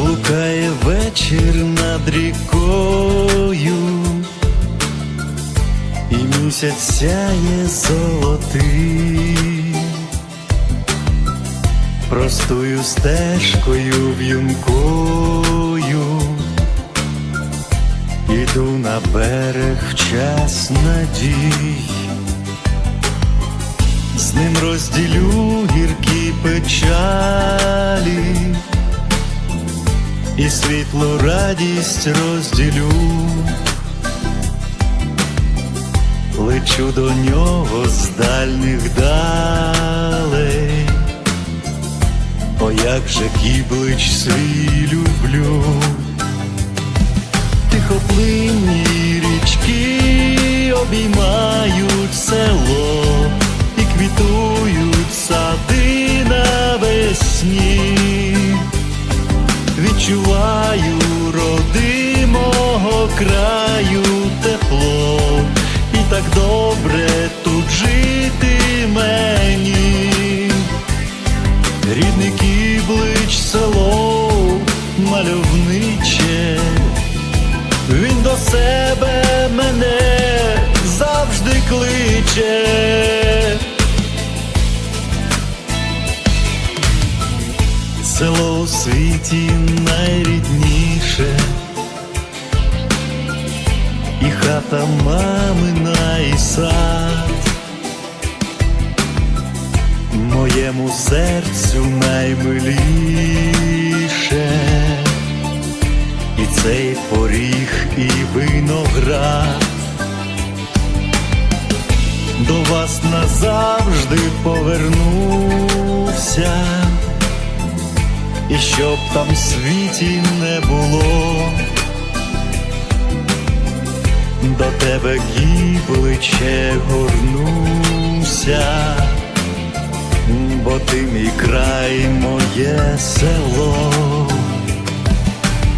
блукає вечір над рікою, і місяць сяє золотий, простою стежкою в'юмкою, іду на берег в час надій. З ним розділю гіркі печаль і світлу радість розділю. Лечу до нього з дальніх далей, о як же кіблич свій люблю, тихоплинні річки обіймають село відчуваю родимого краю тепло. І так добре тут жити мені, рідний кіблич село мальовниче, він до себе мене завжди кличе. Світі найрідніше. І хата мамина, і сад, моєму серцю наймиліше, і цей поріг, і виноград. До вас назавжди повернувся, щоб там світі не було. До тебе гібличе горнуся, бо ти мій край, моє село,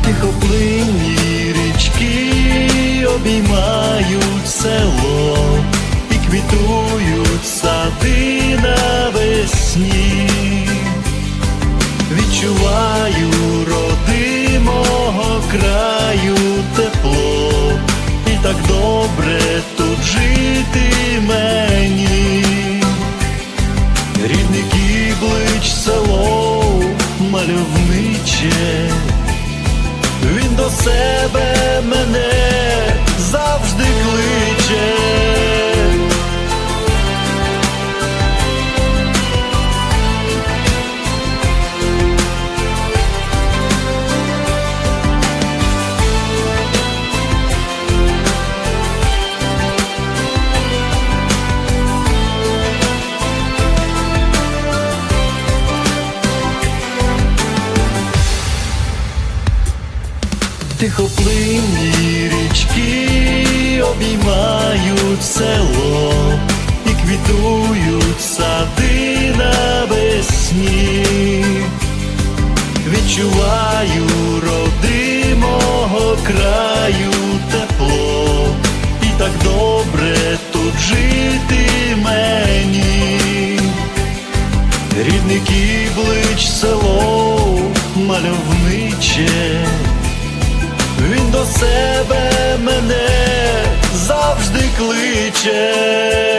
тихоплинні річки обіймають село. І квітують сади навесні. Відчуваю родимого краю тепло, і так добре тут жити мені. Рідний кіблич село мальовниче, він до себе мене завжди кличе. Тихоплинні річки обіймають село і квітують сади навесні. Відчуваю родимого краю тепло, і так добре тут жити мені. Рідний кіблич село мальовниче. Себе мене завжди кличе.